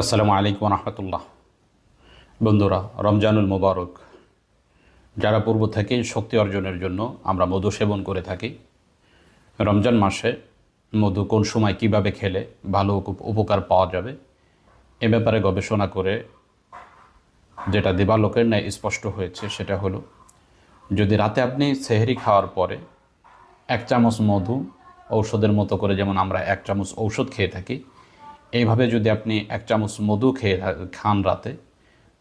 আসসালামু আলাইকুম রহমতুল্লাহ। বন্ধুরা, রমজানুল মোবারক, যারা পূর্ব থেকে শক্তি অর্জনের জন্য আমরা মধু সেবন করে থাকি, রমজান মাসে মধু কোন সময় কীভাবে খেলে ভালো উপকার পাওয়া যাবে, এ ব্যাপারে গবেষণা করে যেটা দেবালোকের ন্যায় স্পষ্ট হয়েছে সেটা হলো, যদি রাতে আপনি সেহরি খাওয়ার পরে এক চামচ মধু ঔষধের মতো করে, যেমন আমরা এক চামচ ঔষধ খেয়ে থাকি এইভাবে যদি আপনি এক চামচ মধু খেয়ে খান রাতে,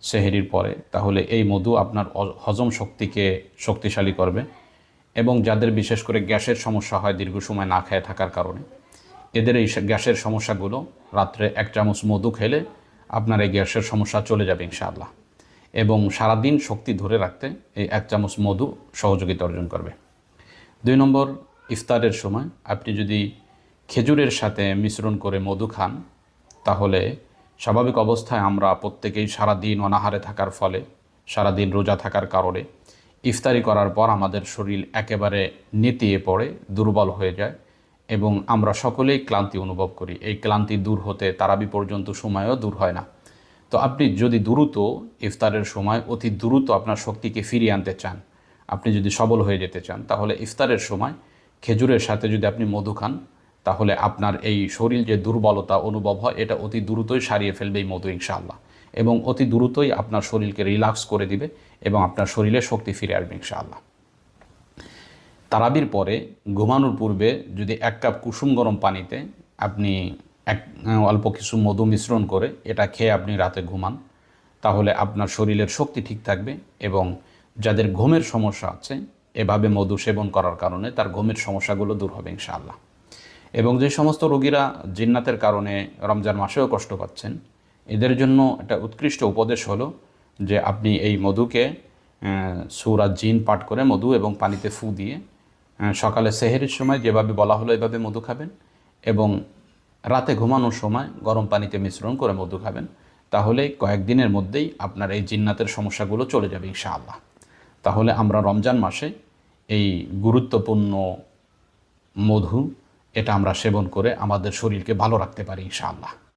সেহেরির পরে, তাহলে এই মধু আপনার হজম শক্তিকে শক্তিশালী করবে এবং যাদের বিশেষ করে গ্যাসের সমস্যা হয় দীর্ঘ সময় না খেয়ে থাকার কারণে, এদের এই গ্যাসের সমস্যাগুলো রাত্রে এক চামচ মধু খেলে আপনার এই গ্যাসের সমস্যা চলে যাবে ইনশাআল্লাহ। এবং সারাদিন শক্তি ধরে রাখতে এই এক চামচ মধু সহযোগিতা অর্জন করবে। দুই নম্বর, ইফতারের সময় আপনি যদি খেজুরের সাথে মিশ্রণ করে মধু খান তাহলে স্বাভাবিক অবস্থায় আমরা প্রত্যেকেই সারাদিন অনাহারে থাকার ফলে, সারাদিন রোজা থাকার কারণে ইফতারি করার পর আমাদের শরীর একেবারে নেতিয়ে পড়ে, দুর্বল হয়ে যায় এবং আমরা সকলেই ক্লান্তি অনুভব করি। এই ক্লান্তি দূর হতে তারাবি পর্যন্ত সময়ও দূর হয় না। তো আপনি যদি দ্রুত ইফতারের সময় অতি দ্রুত আপনার শক্তিকে ফিরিয়ে আনতে চান, আপনি যদি সবল হয়ে যেতে চান, তাহলে ইফতারের সময় খেজুরের সাথে যদি আপনি মধু খান তাহলে আপনার এই শরীর যে দুর্বলতা অনুভব হয়, এটা অতি দ্রুতই সারিয়ে ফেলবে এই মধু ইনশাআল্লাহ। এবং অতি দ্রুতই আপনার শরীরকে রিল্যাক্স করে দিবে এবং আপনার শরীরে শক্তি ফিরে আসবে ইনশাআল্লাহ। তারাবির পরে ঘুমানোর পূর্বে যদি এক কাপ কুসুম গরম পানিতে আপনি এক অল্প কিছু মধু মিশ্রণ করে এটা খেয়ে আপনি রাতে ঘুমান, তাহলে আপনার শরীরের শক্তি ঠিক থাকবে এবং যাদের ঘুমের সমস্যা আছে, এভাবে মধু সেবন করার কারণে তার ঘুমের সমস্যাগুলো দূর হবে ইনশাআল্লাহ। এবং যে সমস্ত রোগীরা জিন্নাতের কারণে রমজান মাসেও কষ্ট পাচ্ছেন, এদের জন্য একটা উৎকৃষ্ট উপদেশ হলো যে আপনি এই মধুকে সুরাত জিন পাঠ করে মধু এবং পানিতে ফু দিয়ে সকালে সেহেরির সময় যেভাবে বলা হলো এভাবে মধু খাবেন এবং রাতে ঘুমানোর সময় গরম পানিতে মিশ্রণ করে মধু খাবেন, তাহলে কয়েকদিনের মধ্যেই আপনার এই জিন্নাতের সমস্যাগুলো চলে যাবে ইনশাআল্লাহ। তাহলে আমরা রমজান মাসে এই গুরুত্বপূর্ণ মধু এটা আমরা সেবন করে আমাদের শরীরকে ভালো রাখতে পারি ইনশাআল্লাহ।